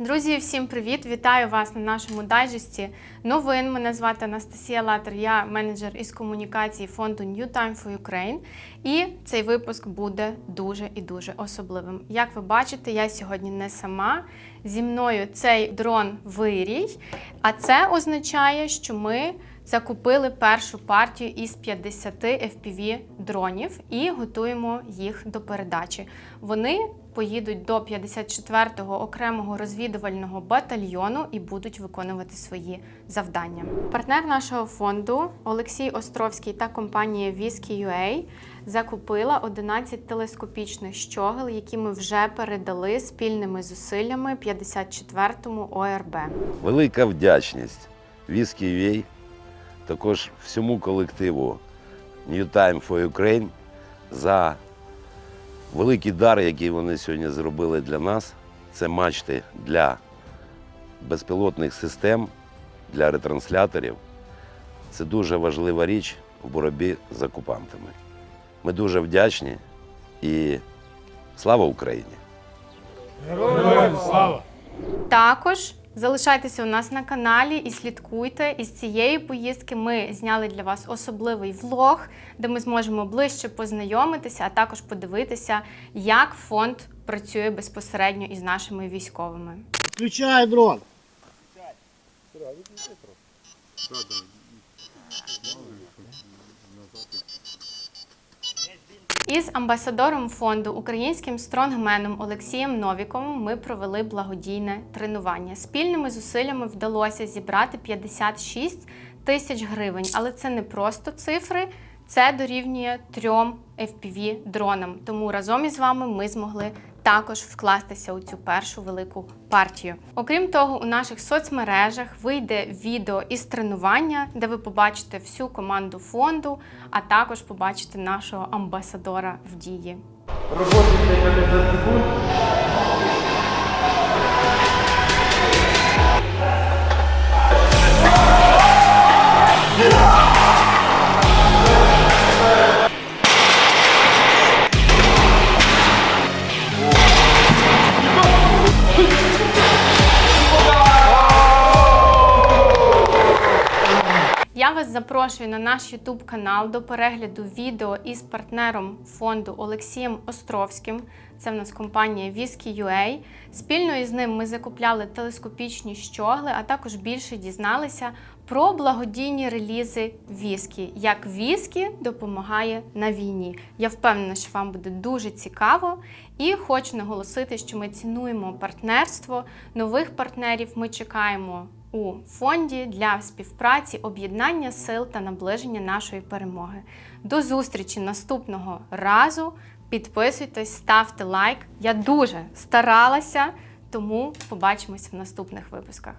Друзі, всім привіт! Вітаю вас на нашому дайджесті новин. Мене звати Анастасія Латер, я менеджер із комунікації фонду New Time for Ukraine. І цей випуск буде дуже і дуже особливим. Як ви бачите, я сьогодні не сама. Зі мною цей дрон вирій, а це означає, що ми закупили першу партію із 50 FPV дронів і готуємо їх до передачі. Вони поїдуть до 54-го окремого розвідувального батальйону і будуть виконувати свої завдання. Партнер нашого фонду Олексій Островський та компанія Whiskey.ua закупила 11 телескопічних щогел, які ми вже передали спільними зусиллями 54-му ОРБ. Велика вдячність Віскі UA, також всьому колективу New Time for Ukraine за великий дар, який вони сьогодні зробили для нас. Це мачти для безпілотних систем, для ретрансляторів. Це дуже важлива річ в боротьбі з окупантами. Ми дуже вдячні і слава Україні! Героям слава! Також залишайтеся у нас на каналі і слідкуйте. Із цієї поїздки ми зняли для вас особливий влог, де ми зможемо ближче познайомитися, а також подивитися, як фонд працює безпосередньо із нашими військовими. Включай дрон! Із амбасадором фонду українським стронгменом Олексієм Новіковим ми провели благодійне тренування. Спільними зусиллями вдалося зібрати 56 тисяч гривень, але це не просто цифри. Це дорівнює трьом FPV дронам. Тому разом із вами ми змогли також вкластися у цю першу велику партію. Окрім того, у наших соцмережах вийде відео із тренування, де ви побачите всю команду фонду, а також побачите нашого амбасадора в дії. Я вас запрошую на наш YouTube канал до перегляду відео із партнером фонду Олексієм Островським. Це в нас компанія Whiskey.ua. Спільно із ним ми закупляли телескопічні щогли, а також більше дізналися про благодійні релізи віскі, як віскі допомагає на війні. Я впевнена, що вам буде дуже цікаво. І хочу наголосити, що ми цінуємо партнерство. Нових партнерів ми чекаємо у фонді для співпраці, об'єднання сил та наближення нашої перемоги. До зустрічі наступного разу. Підписуйтесь, ставте лайк. Я дуже старалася, тому побачимось в наступних випусках.